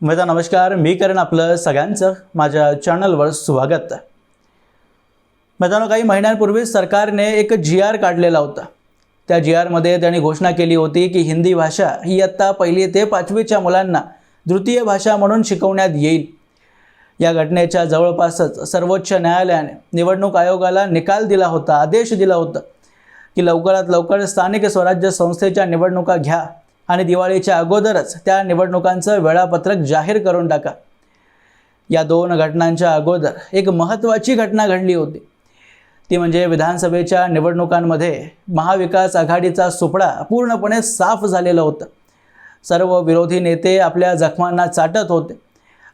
मित्र नमस्कार. मी करण आपलं सगळ्यांचं माझ्या चॅनलवर स्वागत. आहे मित्रांनो काही महिन्यांपूर्वी सरकारने एक जी आर काढलेला होता. त्या जी आरमध्ये त्यांनी घोषणा केली होती की हिंदी भाषा ही इयत्ता पहिली ते पाचवीच्या मुलांना द्वितीय भाषा म्हणून शिकवण्यात येईल. या घटनेच्या जवळपासच सर्वोच्च न्यायालयाने निवडणूक आयोगाला निकाल दिला होता आदेश दिला होता की लवकरात लवकर स्थानिक स्वराज्य संस्थेच्या निवडणुका घ्या. आणि दिवाळीच्या अगोदरच त्या निवडणुकांचं वेळापत्रक जाहीर करून टाका. या दोन घटनांच्या अगोदर एक महत्त्वाची घटना घडली होती. ती म्हणजे विधानसभेच्या निवडणुकांमध्ये महाविकास आघाडीचा सुपडा पूर्णपणे साफ झालेला होता. सर्व विरोधी नेते आपल्या जखमांना चाटत होते.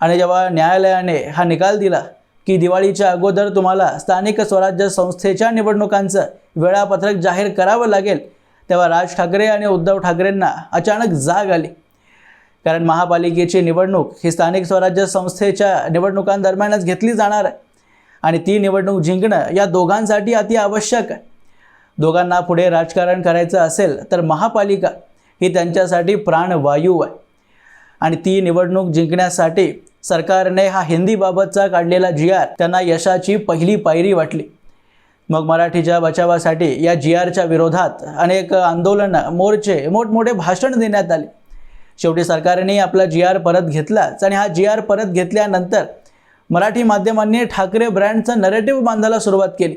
आणि जेव्हा न्यायालयाने हा निकाल दिला की दिवाळीच्या अगोदर तुम्हाला स्थानिक स्वराज्य संस्थेच्या निवडणुकांचं वेळापत्रक जाहीर करावं लागेल तेव्हा राज ठाकरे आणि उद्धव ठाकरेंना अचानक जाग आली. कारण महापालिकेची निवडणूक ही स्थानिक स्वराज्य संस्थेच्या निवडणुकांदरम्यानच घेतली जाणार आहे. आणि ती निवडणूक जिंकणं या दोघांसाठी अति आवश्यक आहे. दोघांना पुढे राजकारण करायचं असेल तर महापालिका ही त्यांच्यासाठी प्राणवायू आहे. आणि ती निवडणूक जिंकण्यासाठी सरकारने हा हिंदीबाबतचा काढलेला जी आर त्यांना यशाची पहिली पायरी वाटली. मग मराठीच्या बचावासाठी या जी आरच्या विरोधात अनेक आंदोलनं मोर्चे मोठमोठे भाषण देण्यात आले. शेवटी सरकारने आपला जी आर परत घेतलाच आणि हा जी आर परत घेतल्यानंतर मराठी माध्यमांनी ठाकरे ब्रँडचं नरेटिव्ह बांधायला सुरुवात केली.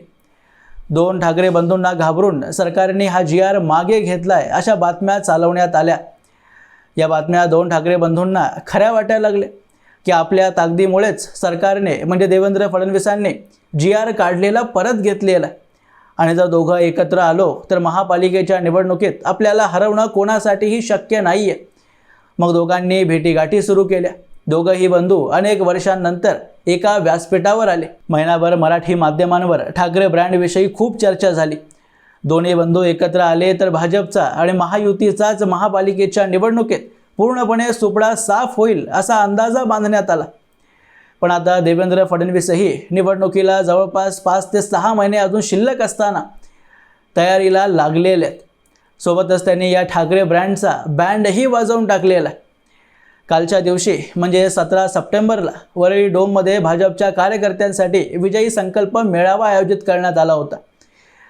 दोन ठाकरे बंधूंना घाबरून सरकारने हा जी आर मागे घेतलाय अशा बातम्या चालवण्यात आल्या. या बातम्या दोन ठाकरे बंधूंना खऱ्या वाटायला लागल्या. की आपल्या ताकदीमुळेच सरकारने म्हणजे देवेंद्र फडणवीसांनी जी आर काढलेला परत घेतलेला आहे. आणि जर दोघं एकत्र आलो तर महापालिकेच्या निवडणुकीत आपल्याला हरवणं कोणासाठीही शक्य नाही आहे मग दोघांनी भेटीगाठी सुरू केल्या. दोघंही बंधू अनेक वर्षांनंतर एका व्यासपीठावर आले. महिनाभर मराठी माध्यमांवर ठाकरे ब्रँडविषयी खूप चर्चा झाली. दोन्ही बंधू एकत्र आले तर भाजपचा आणि महायुतीचाच महापालिकेच्या निवडणुकीत पूर्णपणे सुपडा साफ होईल असा अंदाजा बांधण्यात आला. पण आता देवेंद्र फडणवीसही निवडणुकीला जवळपास पाच ते सहा महिने अजून शिल्लक असताना तयारीला लागलेले आहेत. सोबतच त्यांनी या ठाकरे ब्रँडचा बँडही वाजवून टाकलेला आहे. कालच्या दिवशी म्हणजे सतरा सप्टेंबरला वरळी डोममध्ये भाजपच्या कार्यकर्त्यांसाठी विजयी संकल्प मेळावा आयोजित करण्यात आला होता.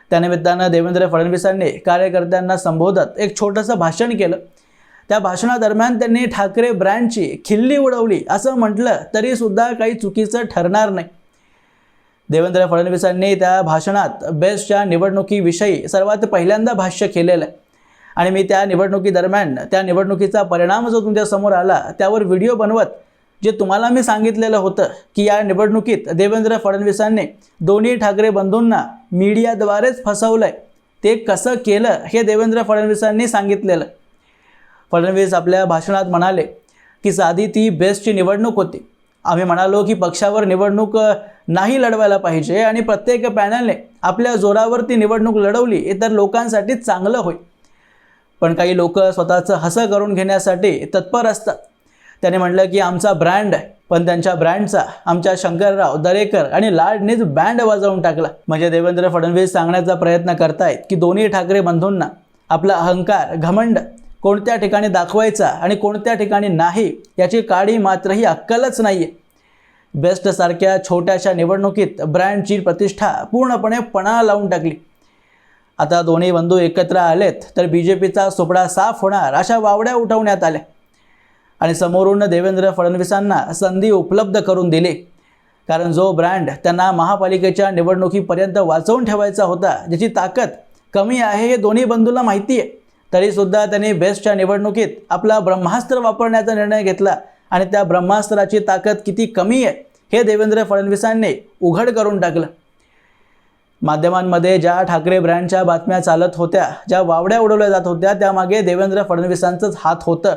त्यानिमित्तानं देवेंद्र फडणवीसांनी कार्यकर्त्यांना संबोधत एक छोटंसं भाषण केलं. त्या भाषणादरम्यान त्यांनी ठाकरे ब्रँडची खिल्ली उडवली. असं म्हटलं तरीसुद्धा काही चुकीचं ठरणार नाही. देवेंद्र फडणवीसांनी त्या भाषणात बेस्टच्या निवडणुकीविषयी सर्वात पहिल्यांदा भाष्य केलेलं आहे. आणि मी त्या निवडणुकीदरम्यान त्या निवडणुकीचा परिणाम जो तुमच्यासमोर आला त्यावर व्हिडिओ बनवत जे तुम्हाला मी सांगितलेलं होतं की या निवडणुकीत देवेंद्र फडणवीसांनी दोन्ही ठाकरे बंधूंना मीडियाद्वारेच फसवलं आहे ते कसं केलं हे देवेंद्र फडणवीसांनी सांगितलेलं. फडणवीस आपल्या भाषणात म्हणाले की साधी ती बेस्टची निवडणूक होती. आम्ही म्हणालो की पक्षावर निवडणूक नाही लढवायला पाहिजे आणि प्रत्येक पॅनलने आपल्या जोरावर ती निवडणूक लढवली तर लोकांसाठी चांगलं होईल. पण काही लोक स्वतःचं हसं करून घेण्यासाठी तत्पर असतात. त्याने म्हटलं की आमचा ब्रँड आहे पण त्यांच्या ब्रँडचा आमच्या शंकरराव दरेकर आणि लाडनेच बँड वाजवून टाकला. म्हणजे देवेंद्र फडणवीस सांगण्याचा प्रयत्न करतायत की दोन्ही ठाकरे बंधूंना आपला अहंकार घमंड कोणत्या ठिकाणी दाखवायचा आणि कोणत्या ठिकाणी नाही याची काळी मात्र ही अक्कलच नाही आहे बेस्टसारख्या छोट्याशा निवडणुकीत ब्रँडची प्रतिष्ठा पूर्णपणे पणा लावून टाकली. आता दोन्ही बंधू एकत्र आलेत तर बी जे पीचा सुपडा साफ होणार अशा वावड्या उठवण्यात आल्या. आणि समोरून देवेंद्र फडणवीसांना संधी उपलब्ध करून दिली. कारण जो ब्रँड त्यांना महापालिकेच्या निवडणुकीपर्यंत वाचवून ठेवायचा होता ज्याची ताकद कमी आहे हे दोन्ही बंधूला माहिती आहे तरीसुद्धा त्यांनी बेस्टच्या निवडणुकीत आपला ब्रह्मास्त्र वापरण्याचा निर्णय घेतला. आणि त्या ब्रह्मास्त्राची ताकद किती कमी आहे हे देवेंद्र फडणवीसांनी उघड करून टाकलं. माध्यमांमध्ये ज्या ठाकरे ब्रँडच्या बातम्या चालत होत्या ज्या वावड्या उडवल्या जात होत्या त्यामागे देवेंद्र फडणवीसांचंच हात होतं.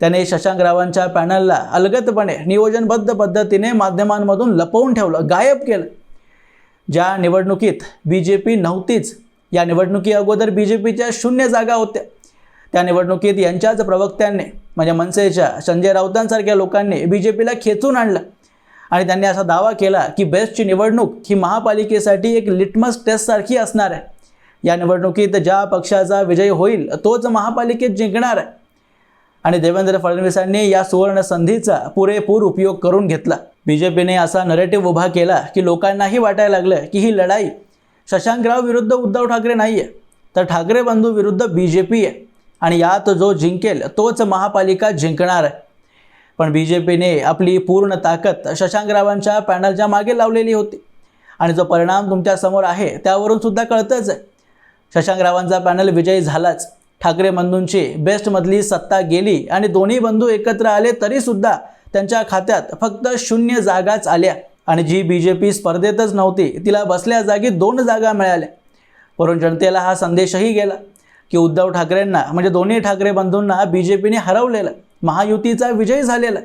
त्याने शशांकरावांच्या पॅनलला अलगतपणे नियोजनबद्ध पद्धतीने माध्यमांमधून लपवून ठेवलं गायब केलं. ज्या निवडणुकीत बी जे पी नव्हतीच या निवडणुकी अगोदर बी जे पीच्या शून्य जागा होत्या. त्या निवडणुकीत यांच्याच प्रवक्त्यांनी म्हणजे मनसेच्या संजय राऊतांसारख्या लोकांनी बी जे पीला खेचून आणलं. आणि त्यांनी असा दावा केला की बेस्टची निवडणूक ही महापालिकेसाठी एक लिटमस टेस्टसारखी असणार आहे. या निवडणुकीत ज्या पक्षाचा विजय होईल तोच महापालिकेत जिंकणार आहे. आणि देवेंद्र फडणवीसांनी या सुवर्ण संधीचा पुरेपूर उपयोग करून घेतला. बी जे पीने असा नरेटिव्ह उभा केला की लोकांनाही वाटायला लागलं की ही लढाई शशांकराव विरुद्ध उद्धव ठाकरे नाही आहे तर ठाकरे बंधू विरुद्ध बी जे पी आहे. आणि यात जो जिंकेल तोच महापालिका जिंकणार आहे. पण बी जे पीने आपली पूर्ण ताकद शशांकरावांच्या पॅनलच्या मागे लावलेली होती. आणि जो परिणाम तुमच्यासमोर आहे त्यावरून सुद्धा कळतंच आहे. शशांकरावांचा पॅनल विजयी झालाच. ठाकरे बंधूंची बेस्टमधली सत्ता गेली आणि दोन्ही बंधू एकत्र आले तरीसुद्धा त्यांच्या खात्यात फक्त शून्य जागाच आल्या. आणि जी बी जे पी स्पर्धेतच नव्हती तिला बसल्या जागी दोन जागा मिळाल्या. वरून जनतेला हा संदेशही गेला की उद्धव ठाकरेंना म्हणजे दोन्ही ठाकरे बंधूंना बी जे पीने हरवलेलं महायुतीचा विजय झालेला.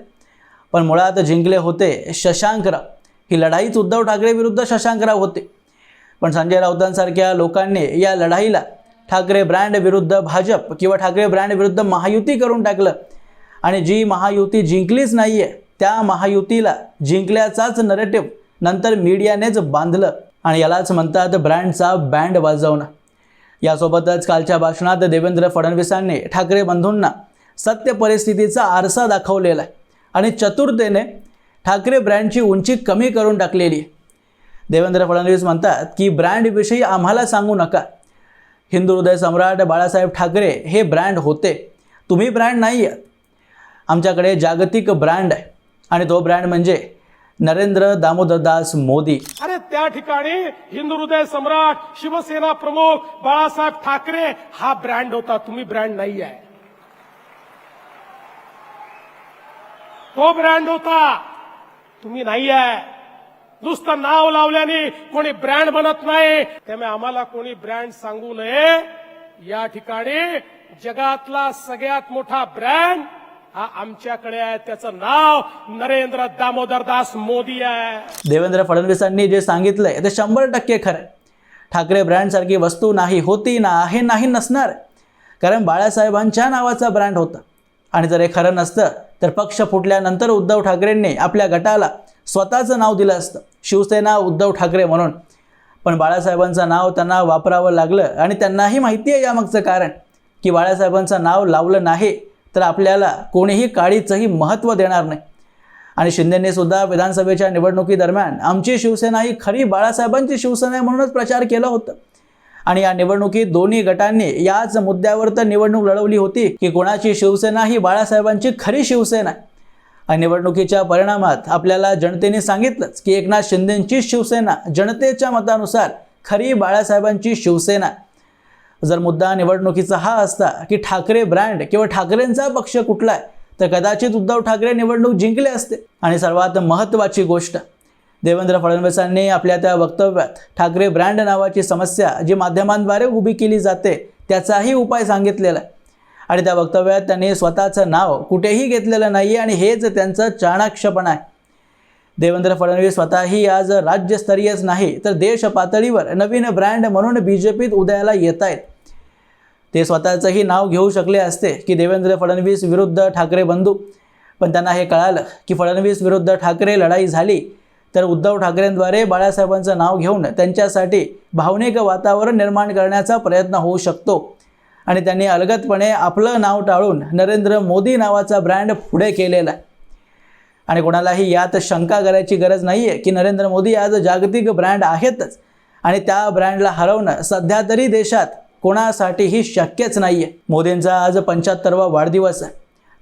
पण मुळात जिंकले होते शशांकराव. ही लढाईच उद्धव ठाकरे विरुद्ध शशांकराव होते. पण संजय राऊतांसारख्या लोकांनी या लढाईला ठाकरे ब्रँड विरुद्ध भाजप किंवा ठाकरे ब्रँड विरुद्ध महायुती करून टाकलं. आणि जी महायुती जिंकलीच नाही आहे त्या महायुतीला जिंकल्याचाच नरेटिव्ह नंतर मीडियानेच बांधलं. आणि यालाच म्हणतात ब्रँडचा बँड वाजवणं. यासोबतच कालच्या भाषणात देवेंद्र फडणवीसांनी ठाकरे बंधूंना सत्य परिस्थितीचा आरसा दाखवलेला आहे. आणि चतुरतेने ठाकरे ब्रँडची उंची कमी करून टाकलेली आहे. देवेंद्र फडणवीस म्हणतात की ब्रँडविषयी आम्हाला सांगू नका. हिंदू हृदय सम्राट बाळासाहेब ठाकरे हे ब्रँड होते. तुम्ही ब्रँड नाही आहात आमच्याकडे जागतिक ब्रँड आहे. आणि तो ब्रँड म्हणजे नरेंद्र दामोदरदास मोदी. अरे त्या ठिकाणी हिंदू हृदय सम्राट शिवसेना प्रमुख बाळासाहेब ठाकरे हा ब्रँड होता. तुम्ही ब्रँड नाही आहे. तो ब्रँड होता. तुम्ही नाही आहे. नुसतं नाव लावल्याने कोणी ब्रँड बनत नाही. त्यामुळे आम्हाला कोणी ब्रँड सांगू नये. या ठिकाणी जगातला सगळ्यात मोठा ब्रँड हा आमच्याकडे आहे त्याचं नाव नरेंद्र दामोदरदास मोदी आहे. देवेंद्र फडणवीसांनी जे सांगितलंय ते शंभर टक्के खरं ठाकरे ब्रँडसारखी वस्तू नाही होती ना आहे नाही नसणार. कारण बाळासाहेबांच्या नावाचा ब्रँड होता. आणि जर हे खरं नसतं तर पक्ष फुटल्यानंतर उद्धव ठाकरेंनी आपल्या गटाला स्वतःचं नाव दिलं असतं. शिवसेना उद्धव ठाकरे म्हणून. पण बाळासाहेबांचं नाव त्यांना वापरावं लागलं आणि त्यांनाही माहिती आहे यामागचं कारण की बाळासाहेबांचं नाव लावलं नाही तर आपल्याला कोणीही काळीचंही महत्त्व देणार नाही. आणि शिंदेने सुद्धा विधानसभेच्या निवडणुकीदरम्यान आमची शिवसेना ही खरी बाळासाहेबांची शिवसेना आहे म्हणूनच प्रचार केला होता. आणि या निवडणुकीत दोन्ही गटांनी याच मुद्द्यावर तर निवडणूक लढवली होती की कोणाची शिवसेना ही बाळासाहेबांची खरी शिवसेना आहे. आणि निवडणुकीच्या परिणामात आपल्याला जनतेने सांगितलंच की एकनाथ शिंदेंची शिवसेना जनतेच्या मतानुसार खरी बाळासाहेबांची शिवसेना आहे. जर मुद्दा निवडणुकीचा हा असता की ठाकरे ब्रँड किंवा ठाकरेंचा पक्ष कुठला आहे तर कदाचित उद्धव ठाकरे निवडणूक जिंकले असते. आणि सर्वात महत्त्वाची गोष्ट देवेंद्र फडणवीसांनी आपल्या त्या वक्तव्यात ठाकरे ब्रँड नावाची समस्या जी माध्यमांद्वारे उभी केली जाते त्याचाही उपाय सांगितलेला आहे. आणि त्या वक्तव्यात त्यांनी स्वतःचं नाव कुठेही घेतलेलं नाही आणि हेच त्यांचं चाणाक्षपण आहे. देवेंद्र फडणवीस स्वतःही आज राज्यस्तरीयच नाही तर देश पातळीवर नवीन ब्रँड म्हणून बी जे पीत उदयाला येत आहेत ते स्वतःचंही नाव घेऊ शकले असते की देवेंद्र फडणवीस विरुद्ध ठाकरे बंधू. पण त्यांना हे कळालं की फडणवीस विरुद्ध ठाकरे लढाई झाली तर उद्धव ठाकरेंद्वारे बाळासाहेबांचं नाव घेऊन त्यांच्यासाठी भावनिक वातावरण निर्माण करण्याचा प्रयत्न होऊ शकतो. आणि त्यांनी अलगतपणे आपलं नाव टाळून नरेंद्र मोदी नावाचा ब्रँड पुढे केलेला आहे. आणि कोणालाही यात शंका करायची गरज नाही आहे की नरेंद्र मोदी आज जागतिक ब्रँड आहेतच. आणि त्या ब्रँडला हरवणं सध्या तरी देशात कोणासाठीही शक्यच नाही आहे मोदींचा आज पंच्याहत्तरवा वाढदिवस आहे.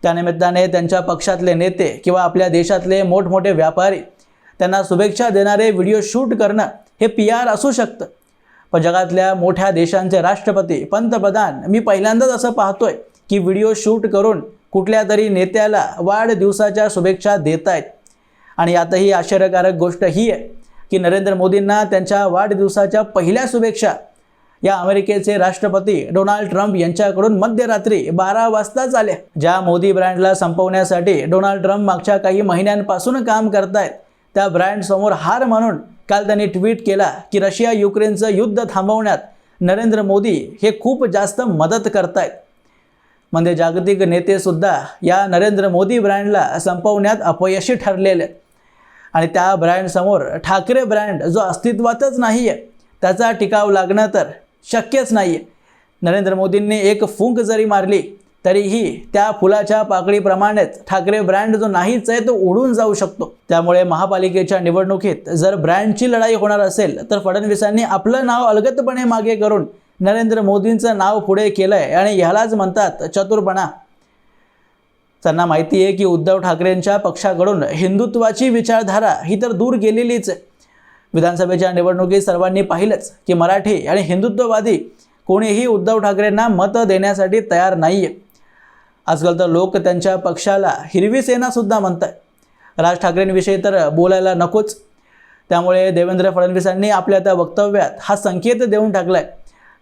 त्यानिमित्ताने त्यांच्या पक्षातले नेते किंवा आपल्या देशातले मोठमोठे व्यापारी त्यांना शुभेच्छा देणारे व्हिडिओ शूट करणं हे पी आर असू शकतं. पण जगातल्या मोठ्या देशांचे राष्ट्रपती पंतप्रधान मी पहिल्यांदाच असं पाहतोय की व्हिडिओ शूट करून कुठल्या तरी नेत्याला वाढदिवसाच्या शुभेच्छा देत आहेत आणि आताही आश्चर्यकारक गोष्ट ही आहे की नरेंद्र मोदींना त्यांच्या वाढदिवसाच्या पहिल्या शुभेच्छा या अमेरिकेचे राष्ट्रपती डोनाल्ड ट्रम्प यांच्याकडून मध्यरात्री बारा वाजताच आल्या ज्या मोदी ब्रँडला संपवण्यासाठी डोनाल्ड ट्रम्प मागच्या काही महिन्यांपासून काम करतायत त्या ब्रँडसमोर हार म्हणून काल त्यांनी ट्विट केला की रशिया युक्रेनचं युद्ध थांबवण्यात नरेंद्र मोदी हे खूप जास्त मदत करतायत. म्हणजे जागतिक नेतेसुद्धा या नरेंद्र मोदी ब्रँडला संपवण्यात अपयशी ठरलेले. आणि त्या ब्रँडसमोर ठाकरे ब्रँड जो अस्तित्वातच नाही आहे त्याचा टिकाव लागणं तर शक्यच नाही आहे नरेंद्र मोदींनी एक फुंक जरी मारली तरीही त्या फुलाच्या पाकळीप्रमाणेच ठाकरे ब्रँड जो नाहीच आहे तो उडून जाऊ शकतो. त्यामुळे महापालिकेच्या निवडणुकीत जर ब्रँडची लढाई होणार असेल तर फडणवीसांनी आपलं नाव अलगतपणे मागे करून नरेंद्र मोदींचं नाव पुढे केलं आहे आणि ह्यालाच म्हणतात चतुरपणा. त्यांना माहिती आहे की उद्धव ठाकरेंच्या पक्षाकडून हिंदुत्वाची विचारधारा ही तर दूर गेलेलीच आहे. विधानसभेच्या निवडणुकीत सर्वांनी पाहिलंच की मराठी आणि हिंदुत्ववादी कोणीही उद्धव ठाकरेंना मतं देण्यासाठी तयार नाही आहे आजकाल तर लोक त्यांच्या पक्षाला हिरवी सेनासुद्धा म्हणत आहे राज ठाकरेंविषयी तर बोलायला नकोच. त्यामुळे देवेंद्र फडणवीसांनी आपल्या त्या वक्तव्यात हा संकेत देऊन टाकलाय.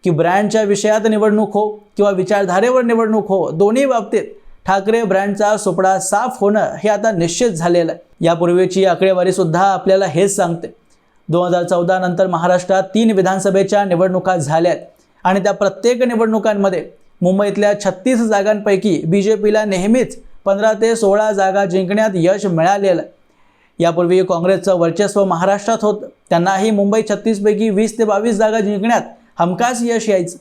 की ब्रँडच्या विषयात निवडणूक हो किंवा विचारधारेवर निवडणूक हो दोन्ही बाबतीत ठाकरे ब्रँडचा सुपडा साफ होणं हे आता निश्चित झालेलं आहे. यापूर्वीची आकडेवारीसुद्धा आपल्याला हेच सांगते. दोन हजार चौदा नंतर महाराष्ट्रात तीन विधानसभेच्या निवडणुका झाल्यात आणि त्या प्रत्येक निवडणुकांमध्ये मुंबईतल्या छत्तीस जागांपैकी बी जे पीला नेहमीच पंधरा ते सोळा जागा जिंकण्यात यश मिळालेलं यापूर्वी काँग्रेसचं वर्चस्व महाराष्ट्रात होतं. त्यांनाही मुंबई छत्तीसपैकी वीस ते बावीस जागा जिंकण्यात हमखास यश यायचं.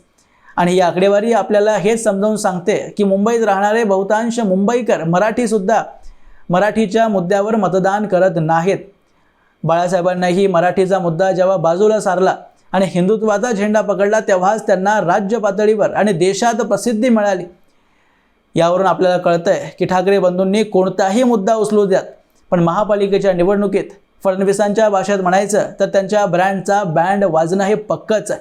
आणि ही आकडेवारी आपल्याला हेच समजावून सांगते की मुंबईत राहणारे बहुतांश मुंबईकर मराठीसुद्धा मराठीच्या मुद्द्यावर मतदान करत नाहीत. बाळासाहेबांनाही मराठीचा मुद्दा जेव्हा बाजूला सारला आणि हिंदुत्वाचा झेंडा पकडला तेव्हाच त्यांना राज्य पातळीवर आणि देशात प्रसिद्धी मिळाली. यावरून आपल्याला कळतं आहे की ठाकरे बंधूंनी कोणताही मुद्दा उचलू द्यात पण महापालिकेच्या निवडणुकीत फडणवीसांच्या भाषेत म्हणायचं तर त्यांच्या ब्रँडचा बँड वाजणं हे पक्कच आहे.